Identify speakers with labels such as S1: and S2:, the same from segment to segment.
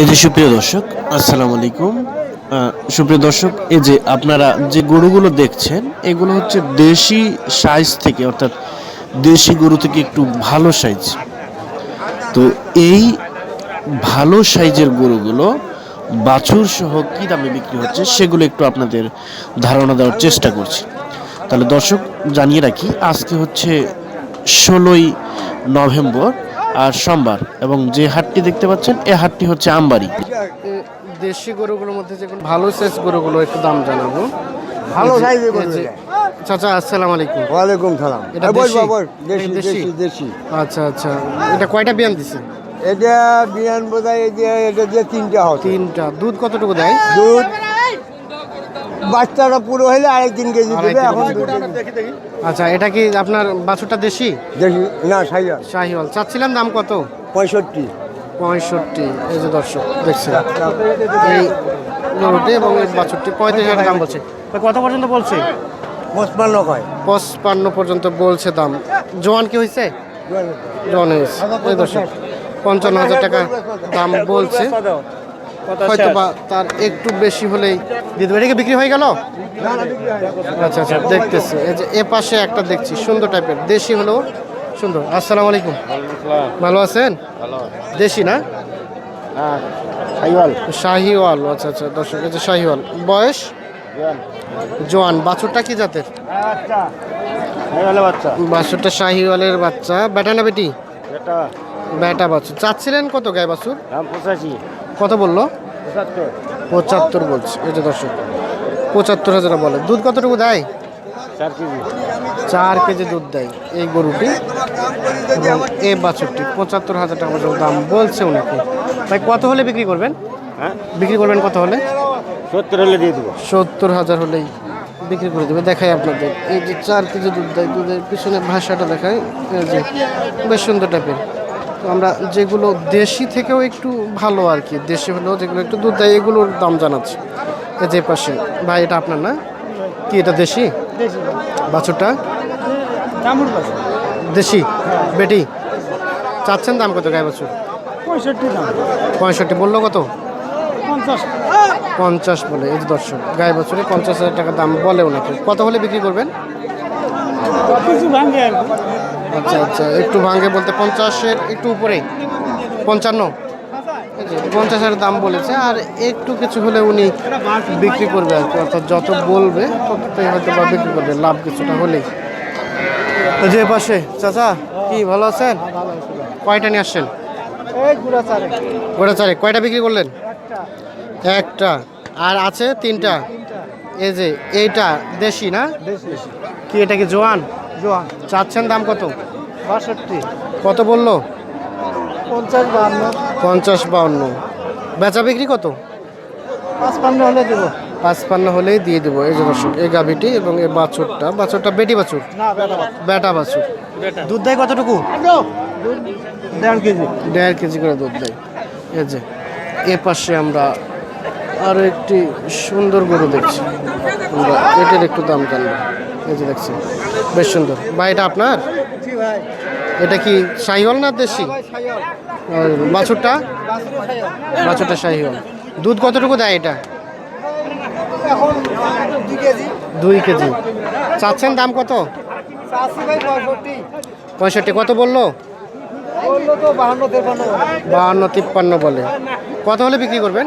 S1: এই যে সুপ্রিয় দর্শক, আসসালামু আলাইকুম। সুপ্রিয় দর্শক, এই যে আপনারা যে গরুগুলো দেখছেন, এগুলো হচ্ছে দেশি সাইজ থেকে, অর্থাৎ দেশি গরু থেকে একটু ভালো সাইজ তো এই ভালো সাইজের গরুগুলো বাছুর সহ কী দামে বিক্রি হচ্ছে, সেগুলো একটু আপনাদের ধারণা দেওয়ার চেষ্টা করছি। তাহলে দর্শক, জানিয়ে রাখি, আজকে হচ্ছে ষোলোই নভেম্বর আর সোমবার এবং যে হাটটি দেখতে পাচ্ছেন এই হাটটি হচ্ছে আমবাড়ি।
S2: দেশি গরুগুলোর মধ্যে যে কোনো ভালো সাইজ গরুগুলো একটু দাম জানাব।
S3: ভালো সাইজের গরু
S2: চাচা আসসালামু আলাইকুম।
S3: ওয়ালাইকুম সালাম।
S2: এটা দেশি?
S3: দেশি
S2: দেশি? আচ্ছা আচ্ছা। এটা কয়টা বিয়ান দিছে?
S3: এটা বিয়ান বোধহয় এই যে এটা দিয়ে তিনটা হবে
S2: তিনটা। দুধ কতটুকু দেয়?
S3: দুধ বাচ্চাটা পুরো হলে আড়াই তিন কেজি দেবে এখন।
S2: আচ্ছা এটা কি আপনার বাছুরটা দেশি?
S3: দেশি না সাইয়া
S2: শাহিওয়াল। চাচ্ছিলাম দাম কত?
S3: পঁয়ষট্টি।
S2: পঁয়ষট্টি এই যে দর্শক দেখছেন। এই গরুটি এবং এই বাছুরটি পঁয়ত্রিশ হাজার দাম বলছে। তো কত পর্যন্ত বলছে?
S3: পঁচপান্ন কয়।
S2: পঁচপান্ন পর্যন্ত বলছে দাম। জোয়ান কি হয়েছে জোয়ান হয়েছে এই দর্শক পঞ্চান্ন হাজার টাকা দাম বলছে। হয়তো বা তার একটু বেশি হলেই দিতে পারে। এটা কি বিক্রি হয়ে গেল? আচ্ছা আচ্ছা দেখতেছি। এই যে এ পাশে একটা দেখছি সুন্দর টাইপের। দেশি হলেও সুন্দর। আসসালামু আলাইকুম। ভালো আছেন? দেশি না? শাহিওয়াল। আচ্ছা আচ্ছা দর্শক যে শাহিওয়াল। বয়স? জোয়ান। বাছুরটা কি জাতের? বাছুরটা শাহিওয়ালের বাচ্চা। বেটা না বেটি? বেটা বাছুর। চাচ্ছিলেন কত গায়ে বাছুর? কত বলল? পঁচাত্তর। বলছে। এই যে দর্শক পঁচাত্তর হাজার বলে। দুধ কতটুকু দেয়? চার কেজি। দুধ দেয় এই গরুটি। এবং এই বাছুরটি পঁচাত্তর হাজার টাকা পর্যন্ত দাম বলছে ওনাকে ভাই কত হলে বিক্রি করবেন? বিক্রি করবেন কত হলে?
S3: সত্তর হলে দিয়ে দেবো।
S2: সত্তর হাজার হলেই বিক্রি করে দেবে। দেখাই আপনাদের। এই যে চার কেজি দুধ দেয় দুধের পিছনে ভাষাটা দেখায় এই যে বেশ সুন্দর টাইপের। আমরা যেগুলো দেশি থেকেও একটু ভালো আর কি। দেশি হলেও যেগুলো একটু দুধ দেয় এগুলোর দাম জানাচ্ছি। যে পাশে। ভাই এটা আপনার না? কি এটা দেশি? বাছুরটা? দেশি? বেটি? চাচ্ছেন দাম কত গায়ে বাছুর?
S3: পঁয়ষট্টি দাম।
S2: পঁয়ষট্টি বলল কত?
S3: পঞ্চাশ।
S2: পঞ্চাশ বলে। এই যে দর্শক গায়ে বছরে পঞ্চাশ হাজার টাকা দাম বলে ওনাকে কত হলে বিক্রি করবেন?
S3: কিছু
S2: আচ্ছা আচ্ছা একটু ভাঙে বলতে পঞ্চাশের একটু উপরে পঞ্চান্ন? এই যে পঞ্চাশ হাজার দাম বলেছে আর একটু কিছু হলে উনি বিক্রি করবে আর কি অর্থাৎ যত বলবে ততটাই হয়তো বা বিক্রি করবে লাভ কিছুটা হলেই। তো যে পাশে চাচা কি ভালো আছেন? কয়টা নিয়ে আসছেন?
S3: গুড়া চারে
S2: কয়টা বিক্রি করলেন? একটা। আর আছে তিনটা? এই যে এইটা দেশি না? কি এটা কি জোয়ান? চাচ্ছেন দাম কত?
S3: বাষট্টি।
S2: কত বলল?
S3: পঞ্চাশ বাহান্ন।
S2: পঞ্চাশ বাউন্ন বেচা বিক্রি কত?
S3: পাঁচপান্ন হলে দেবো।
S2: পাঁচপান্ন হলেই দিয়ে দেবো। এই যে দর্শক এই গাভিটি এবং এই বাছুরটা। বাছুরটা বেটি বাছুর?
S3: বেটা
S2: বেটা বাছুর। দুধ দেয় কতটুকু?
S3: দেড় কেজি।
S2: দেড় কেজি করে দুধ দেয়। এই যে এ পাশে আমরা আরও একটি সুন্দর গরু দেখছি। আমরা এটার একটু দাম জানব। এই যে দেখছি, বেশ সুন্দর। ভাই, এটা আপনার? এটা কি শাহিওয়াল না দেশি? বাছুরটা? বাছুরটা শাহিওয়াল। দুধ কতটুকু দেয় এটা?
S3: দুই কেজি।
S2: চাচ্ছেন দাম কত?
S3: পঁয়ষট্টি।
S2: কত বলল?
S3: বাহান্ন
S2: তিপ্পান্ন বলে। কত হলে বিক্রি করবেন?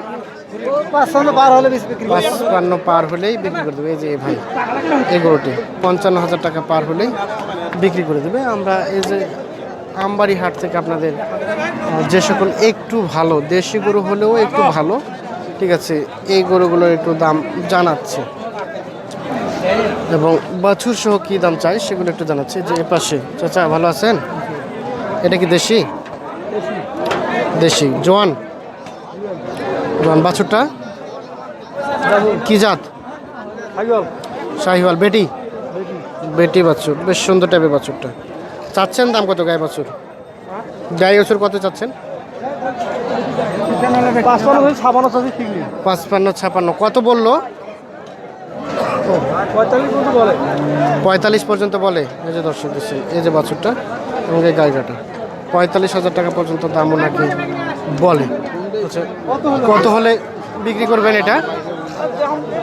S3: পাঁচশো পার হলে
S2: পাঁচপান্ন পার হলেই বিক্রি করে দেবে। এই যে ভাই, এই গরুটি, পঞ্চান্ন হাজার টাকা পার হলেই বিক্রি করে দেবে। আমরা এই যে আমবাড়ি হাট থেকে আপনাদের যে সকল একটু ভালো, দেশি গরু হলেও একটু ভালো, ঠিক আছে, এই গরুগুলোর একটু দাম জানাচ্ছে। এবং বাছুর সহ কী দাম চাই সেগুলো একটু জানাচ্ছে। যে এ পাশে, চাচা ভালো আছেন? এটা কি দেশি? দেশি। জোয়ান? বাছুরটা? কি জাত? শাহিওয়াল বেটি? বেটি বাছুর বেশ সুন্দর টাইপের বাছুরটা। চাচ্ছেন দাম কত গায়ে বাছুর? গায়ে বাছুর কত চাচ্ছেন? পাঁচপান্ন ছাপান্ন কত বলল?
S3: পঁয়তাল্লিশ
S2: পর্যন্ত বলে। এই যে দর্শক দিচ্ছে এই যে বাছুরটা এবং এই গাইগাটা পঁয়তাল্লিশ হাজার টাকা পর্যন্ত দাম ওনাকে বলে। আচ্ছা কত হলে বিক্রি করবেন এটা?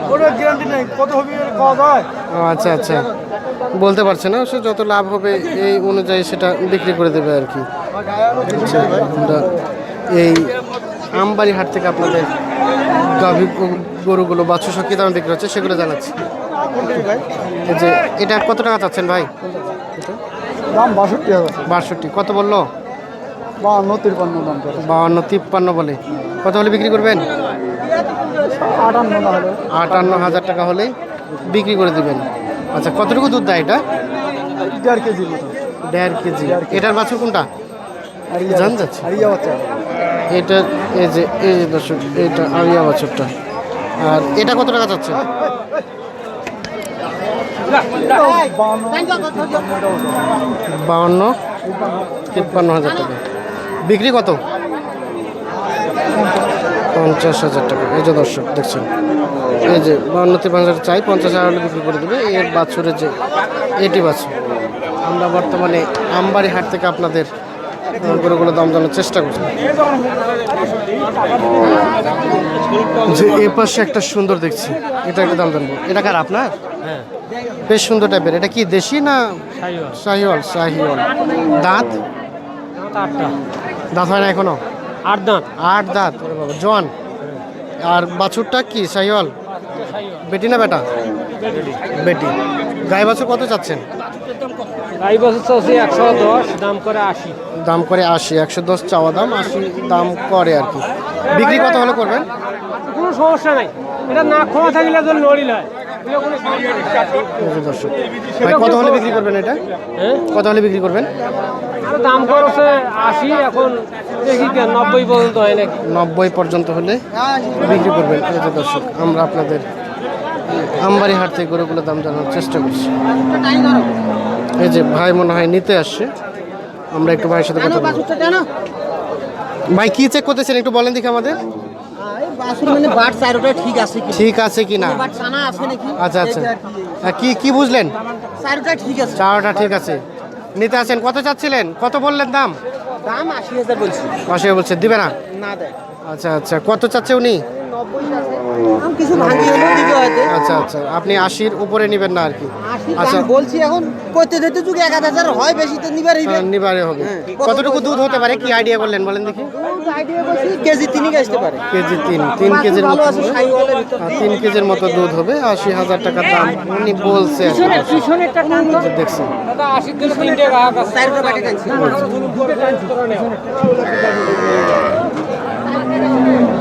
S3: ওটা গ্যারান্টি নেই কত হবে খাওয়া দাওয়া
S2: ও, আচ্ছা আচ্ছা। বলতে পারছে না সে যত লাভ হবে এই অনুযায়ী সেটা বিক্রি করে দেবে আর কি। এই আমবাড়ি হাট থেকে আপনাদের গাভী গরু- গরুগুলো বাছু সব কি দামে বিক্রি হচ্ছে সেগুলো জানাচ্ছি। যে এটা কত টাকা চাচ্ছেন ভাই?
S3: দাম বাষট্টি
S2: বাষট্টি কত বলল?
S3: বাহান্ন তিরপান্ন দাম করে।
S2: বাউন্ন তিপ্পান্ন বলে। কত হলে বিক্রি করবেন?
S3: আটান্ন না হলে।
S2: আটান্ন হাজার টাকা হলেই বিক্রি করে দিবেন। আচ্ছা কতটুকু দুধ দেয় এটা?
S3: দেড় কেজি
S2: দেড় কেজি। এটার বাছুর কোনটা? জান যাচ্ছে। এটা এই যে এই যে দর্শক এটা আরিয়া বাছুরটা। আর এটা কত টাকা যাচ্ছে? বাউন্ন তিপ্পান্ন হাজার টাকা। বিক্রি কত? পঞ্চাশ হাজার টাকা। এই যে দর্শক দেখছেন? এই যে বাউন্ন তিপ্পান্ন হাজার চাই পঞ্চাশ হাজার হলে বিক্রি করে দেবে। এর বাছুরের যে এটি বাছুর। আমরা বর্তমানে আমবাড়ি হাট থেকে আপনাদের গরুগুলো দাম জানার চেষ্টা করছি। যে এ পাশে একটা সুন্দর দেখছি। এটা একটা দাম জানব। এটা কার আপনার? বেশ সুন্দর টাইপের। এটা কি দেশি না শাহিওয়াল। শাহিওয়াল? দাঁত? দাঁত হয় না এখনও?
S4: আট দাঁত।
S2: আট দাঁত। জোয়ান আর বাছুরটা কি? শাহিওয়াল বেটি না বেটা? বেটি। গাই বাছুর কত চাচ্ছেন?
S4: এই বছর চলছে একশো দশ দাম করে আশি।
S2: দাম করে আশি একশো দশ চাওয়া দাম আশি দাম করে আর কি। বিক্রি কত হলে করবেন?
S4: কোনো সমস্যা নাই। এটা না খোয়া থাকলে লড়ি হয়।
S2: দর্শক ভাই কত হলে বিক্রি করবেন এটা?
S4: হ্যাঁ
S2: কত হলে বিক্রি করবেন?
S4: দাম খরচে আশি এখন দেখি নব্বই পর্যন্ত হয় নাকি?
S2: নব্বই পর্যন্ত হলে বিক্রি করবেন। এই যে দর্শক আমরা আপনাদের আমবাড়ি হাট থেকে গরুগুলোর দাম জানার চেষ্টা করছি। এই যে ভাই মনে হয় নিতে আসছে। আমরা একটু ভাইয়ের সাথে কথা বলব। ভাই কি চেক করতেছেন একটু বলেন দেখি আমাদের
S5: বাসুর মানে বাট চারোটা ঠিক আছে কি
S2: ঠিক আছে কি না আচ্ছা আচ্ছা। কি। কি বুঝলেন?
S5: চারোটা ঠিক আছে।
S2: চাওয়াটা ঠিক আছে। নিতে আছেন কত চাচ্ছিলেন? কত বললেন দাম?
S5: দাম আশি হাজার বলছি।
S2: বলছে দিবে না? আচ্ছা আচ্ছা। কত চাচ্ছে উনি?
S5: কিছু ভাঙি দিতে হয়তো।
S2: আচ্ছা আচ্ছা। আপনি আশির উপরে নেবেন না আর কি। আচ্ছা।
S5: বলছি এখন করতে দিতে যুগে এক হাজার হয় বেশি তো নিবার হইবে
S2: নিবারে হবে। কতটুকু দুধ হতে পারে? কি আইডিয়া করলেন বলেন দেখি।
S5: কেজি তিনই আসতে পারে।
S2: কেজি তিন তিন কেজির মতো আহ, তিন কেজির মতো দুধ হবে। আশি হাজার টাকা দাম উনি বলছে যে দেখছি।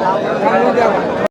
S5: Tá.